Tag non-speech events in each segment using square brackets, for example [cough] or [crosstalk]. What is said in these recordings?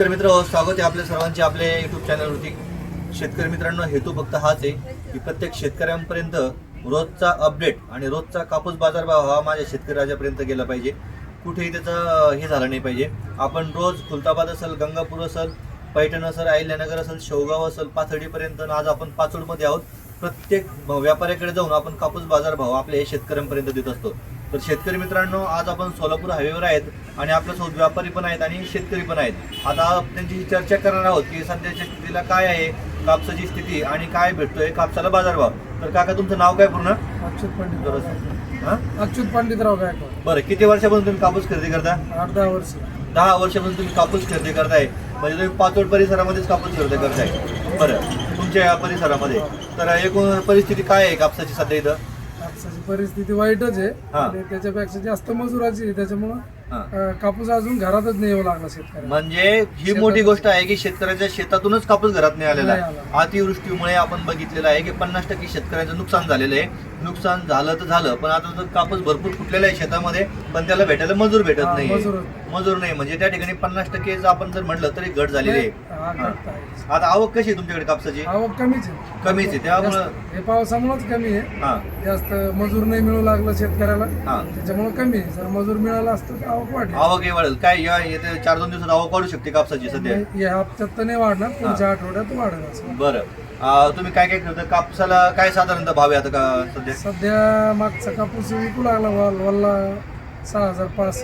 शेतकरी मित्र स्वागत आहे आपल्या सर्वांचे आपल्या युट्यूब चॅनलवरती शेतकरी मित्रांनो हेतू फक्त हाच आहे की प्रत्येक शेतकऱ्यांपर्यंत रोजचा अपडेट आणि रोजचा कापूस बाजारभाव हा माझ्या शेतकरी राजापर्यंत गेला पाहिजे. कुठेही त्याचं हे झालं नाही पाहिजे. आपण रोज खुलताबाद असेल गंगापूर असेल पैठण असेल अहिल्यानगर असेल शेवगाव असेल पाथर्डीपर्यंत आणि आज आपण पाचोडमध्ये आहोत. प्रत्येक व्यापाऱ्याकडे जाऊन आपण कापूस बाजारभाव आपल्या शेतकऱ्यांपर्यंत देत असतो. तर शेतकरी मित्रांनो आज आपण सोलापूर हायवेवर आहेत आणि आपल्यासोबत व्यापारी पण आहेत आणि शेतकरी पण आहेत. आता त्यांची चर्चा करणार आहोत की सध्याच्या स्थितीला काय आहे कापसाची स्थिती आणि काय भेटतोय कापसाला बाजारभाव. तर काका तुमचं नाव काय पूर्ण? अच्युत. हा? अच्युत पंडितराव गायकवाड. बरं किती वर्षापासून तुम्ही कापूस खरेदी करता? आठ दहा वर्ष. दहा वर्षापासून तुम्ही कापूस खरेदी करताय. म्हणजे तुम्ही पाचोड परिसरामध्येच कापूस खरेदी करताय. बरं तुमच्या या परिसरामध्ये. तर एकूण परिस्थिती काय आहे कापसाची सध्या इथं? कापसाची परिस्थिती वाईटच आहे हा. आणि त्याच्यापेक्षा जास्त मजुराची आहे त्याच्यामुळं. अं, कापूस अजून घरातच नाही येऊ लागला शेतकऱ्याला. म्हणजे ही मोठी गोष्ट आहे की शेतकऱ्याच्या शेतातूनच कापूस घरात नाही आलेला नाही आहे आला. अतिवृष्टीमुळे आपण बघितलेलं आहे की पन्नास टक्के शेतकऱ्याचं नुकसान झालेलं आहे. नुकसान झालं तर झालं पण आता तर कापूस भरपूर फुटलेला आहे शेतामध्ये पण त्याला भेटायला मजूर भेटत हा, नाही मजूर. मजूर नाही म्हणजे त्या ठिकाणी पन्नास टक्के आपण जर म्हटलं तरी घट झालेली आहे. हा, घट. आता आवक कशी आहे तुमच्याकडे कापसाची? आवक कमीच आहे. कमीच आहे त्यामुळं जास्त- हे पावसामुळेच कमी आहे. हा. जास्त मजूर नाही मिळू लागलं शेतकऱ्याला. हा. त्याच्यामुळे कमी आहे. जर मजूर मिळाला असतं तर आवक वाढेल. आवक हे वाढेल. काय या येत्या चार दोन दिवसात आवक वाढू शकते कापसाची सध्या? या हप्त्यात तर नाही वाढणार पुढच्या आठवड्यात वाढेल असं. बरं. अं, तुम्ही काय काय करता? कापसाला काय साधारणतः भाव आहे आता का सध्या? सध्या मागचा कापूस विकू लागला वल वल्ला सहा हजार पाच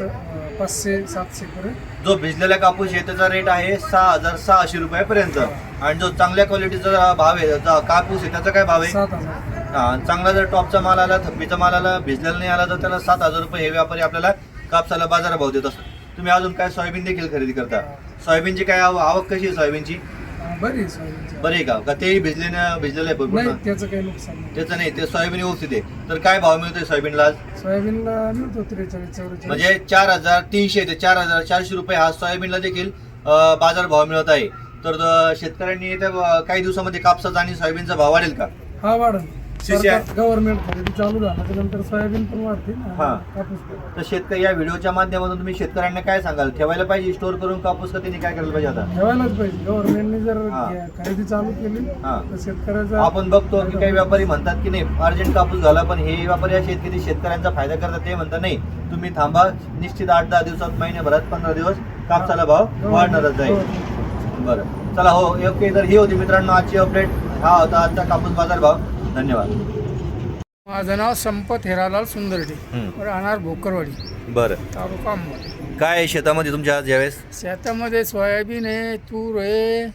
पाचशे सातशे पर्यंत. जो भिजलेला कापूस आहे त्याचा रेट आहे सहा हजार सहाशे रुपयापर्यंत. आणि जो चांगल्या क्वालिटीचा भाव आहे त्याचा कापूस आहे त्याचा काय भाव आहे? सात हजार. हा, आणि चांगला जर टॉपचा माल आला थप्पीचा माल आला भिजलेला नाही आला तर त्याला सात हजार रुपये हे व्यापारी आपल्याला कापसाला बाजारभाव देत असतात. तुम्ही अजून काय सोयाबीन देखील खरेदी करता? सोयाबीनची काय आव- आवक कशी आहे सोयाबीनची? बरी आहे सोयाबीनची. बरी का? का तेही भिजलेलं भिजलेलं आहे नाही पूर्ण त्याचं काही नुकसान नाही. त्याचं नाही ते सोयाबीन व्यवस्थित आहे. तर काय भाव मिळतोय सोयाबीनला आज? सोयाबीनला मिळतो त्रेचाळीस चौवेचाळीस. म्हणजे चार हजार तीनशे ते चार हजार चारशे रुपये हा सोयाबीनला देखील अ, बाजारभाव मिळत आहे. तर अ, शेतकऱ्यांनी येत्या अ, काही दिवसामध्ये कापसाचा आणि सोयाबीनचा भाव वाढेल का? हा CCI. गव्हर्नमेंट खरेदी चालू झाल्याच्यानंतर सोयाबीन पण वाढते हा. कापूस पण. तर शेतकरी या व्हिडिओच्या माध्यमातून तुम्ही शेतकऱ्यांना काय सांगाल? ठेवायला पाहिजे स्टोर करून कापूस का त्यांनी काय करायला पाहिजे आता? ठेवायलाच पाहिजे. गव्हर्नमेंटने जर हा. खरेदी चालू केली हा. तर शेतकऱ्याचा आपण बघतो की काही व्यापारी म्हणतात की नाही अर्जंट कापूस झाला पण हे व्यापारी की ते शेतकऱ्यांचा फायदा करतात. ते म्हणतात नाही तुम्ही थांबा निश्चित आठ दहा दिवसात महिन्याभरात पंधरा दिवस कापसाला भाव वाढणारच आहे बरं. चला हो ओके. तर ही होती मित्रांनो आजची अपडेट हा होता आजचा कापूस बाजार भाव. धन्यवाद. माझं नाव संपत हेरालाल सुंदरडे. राहणार भोकरवाडी. बरं. तालुका अंबड. काय आहे शेतामध्ये तुमच्या आज यावेळेस? शेतामध्ये सोयाबीन आहे तूर आहे.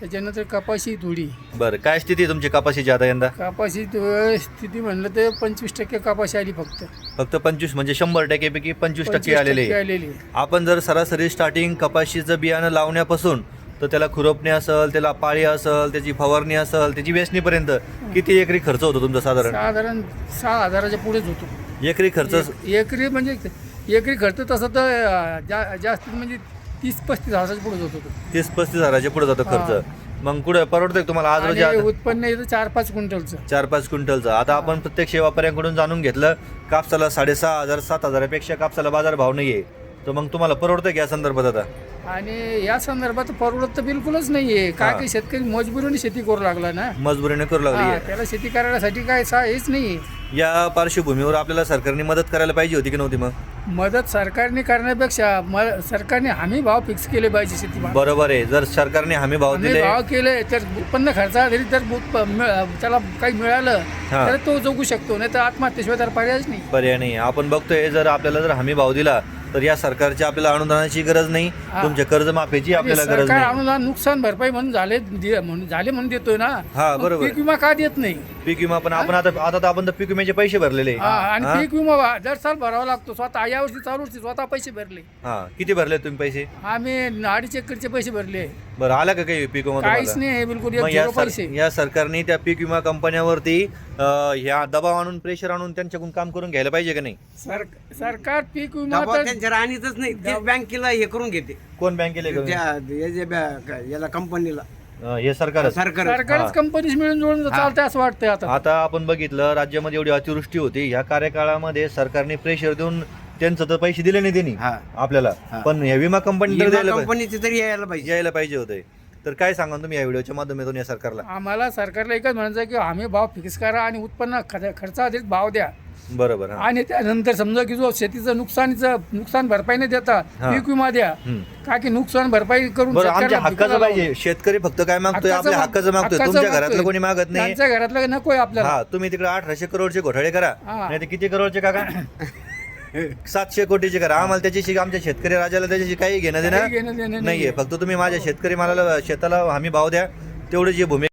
त्याच्यानंतर कपाशी थोडी बरं. काय स्थिती आहे तुमची कपाशीची आता यंदा? कपाशी तो- स्थिती म्हणलं तर पंचवीस टक्के कपाशी आली फक्त. फक्त पंचवीस म्हणजे शंभर टक्केपैकी पंचवीस टक्के 25% आलेले आहे. आलेली आहे. आपण जर सरासरी स्टार्टिंग कपाशीचं बियाणं लावण्यापासून तर त्याला खुरपणी असेल त्याला पाळी असेल त्याची फवारणी असेल त्याची वेचणीपर्यंत किती एकरी खर्च होतो तुमचा साधारण? साधारण सहा हजाराच्या पुढेच होतो. एकरी खर्च? एक- एकरी म्हणजे एकरी खर्च तसं तर अं, जा जास्तीत म्हणजे तीस पस्तीस हजाराच्या पुढेच होतो तो. तीस पस्तीस हजाराच्या पुढे जातो खर्च. मग कुठे परवडतंय का तुम्हाला आज रोजी आणि उत्पन्न येतं चार पाच क्विंटलचं. चार पाच क्विंटलचं. आता आपण प्रत्यक्ष व्यापाऱ्यांकडून जाणून घेतलं कापसाला साडेसहा हजार सात हजारापेक्षा कापसाला बाजार भाव नाहीये. तर मग तुम्हाला परवडतं का या संदर्भात आता? आणि या संदर्भात परवडत तर बिलकुलच नाहीये. काय. काही शेतकरी मजबुरीने शेती करू लागला ना? मजबुरीने करू हा, लागली त्याला शेती करण्यासाठी काय सा हेच नाही या पार्श्वभूमीवर आपल्याला सरकारने मदत करायला पाहिजे होती की नव्हती मग? मदत सरकारने करण्यापेक्षा म सरकारने हमी भाव फिक्स केले पाहिजे शेती बरोबर आहे. जर सरकारने हमी भाव हमी दिले भाव केले तर उत्पन्न खर्चा जरी उत्- मिळ- त्याला काही मिळालं हा. तर तो जगू शकतो. नाही तर आत्महत्येशिवाय तर पर्यायच नाही. पर्याय नाही. आपण बघतोय जर आपल्याला जर हमी भाव दिला तर या सरकारची आपल्याला अनुदानाची गरज नाही. तुमच्या कर्जमाफीची आपल्याला गरज सरकार नाही. अनुदान नुकसान भरपाई म्हणून झाले दि- म्हणून झाले म्हणून देतोय ना. हा मग बरोबर. पीक विमा का देत नाही? पीक विमा पण आपण आता आता तर आपण तर पीक विम्याचे पैसे भरलेले हा, आणि हा? पीक विमा वा- दर साल भरावा लागतो. स्वतः या वर्षी चालू वर्षी स्वतः पैसे भरले. हा किती भरले तुम्ही पैसे? आम्ही अडीच एकरचे पैसे भरले. बरं आला का काही पीक विमा काहीच तुम्हाला? नाही बिलकुल. एक मग या झिरो सर- पैसे या सरकारने त्या पीक विमा कंपन्यावरती अं, ह्या दबाव आणून प्रेशर आणून त्यांच्याकडून काम करून घ्यायला पाहिजे का नाही? सर सरकार पीक विमा दबाव तर त्यांच्या राणीतच नाही. ते बँकेला हे करून घेते. कोण बँकेले त्या या जे बॅ- काय, याला कंपनीला. हे सरकारच. सरकार सरकारच कंपनीच मिळून जुळून चालते असं वाटतंय आता. आता आपण बघितलं राज्यामध्ये एवढी अतिवृष्टी होती. ह्या कार्यकाळामध्ये सरकारने प्रेशर देऊन त्यांचं तर पैसे दिले नाही त्यांनी हा. आपल्याला. हा. पण या विमा कंपनी विमा द्यायला पाहिजे- कंपनीचे तरी यायला पाहिजे. यायला पाहिजे होते. तर काय सांगा तुम्ही या व्हिडिओच्या माध्यमातून या सरकारला? आम्हाला सरकारला एकच म्हणायचं आहे की आम्ही भाव फिक्स करा आणि उत्पन्न खर्च- खर्चाआधीच भाव द्या. बरोबर हा. आणि त्यानंतर समजा की जो शेतीचं नुकसानीचं नुकसान भरपाई नाही देता हा. पीक विमा द्या. हम्म. का की नुकसान भरपाई करून बरं आमच्या शेतकऱ्याला हक्काचं पिकाला पाहिजे. शेतकरी फक्त काय मागतोय? हक्काचं आपल्या माग- हक्काचं मागतोय. हक्काचं तुमच्या घरातलं मागतोय. कोणी मागत नाही. त्यांच्या घरातलं नकोय आपल्याला. हा तुम्ही तिकडे अठराशे करोडचे घोटाळे करा. हा. नाही तर किती करोडचे काका? [coughs] सातशे कोटीचे करा. आम्हाला त्याच्याशी आमच्या शेतकरी राजाला त्याच्याशी काही घेणं देणं नाहीये. फक्त तुम्ही माझ्या शेतकरी मालाला शेताला हमी भाव द्या. तेवढी जी भूमी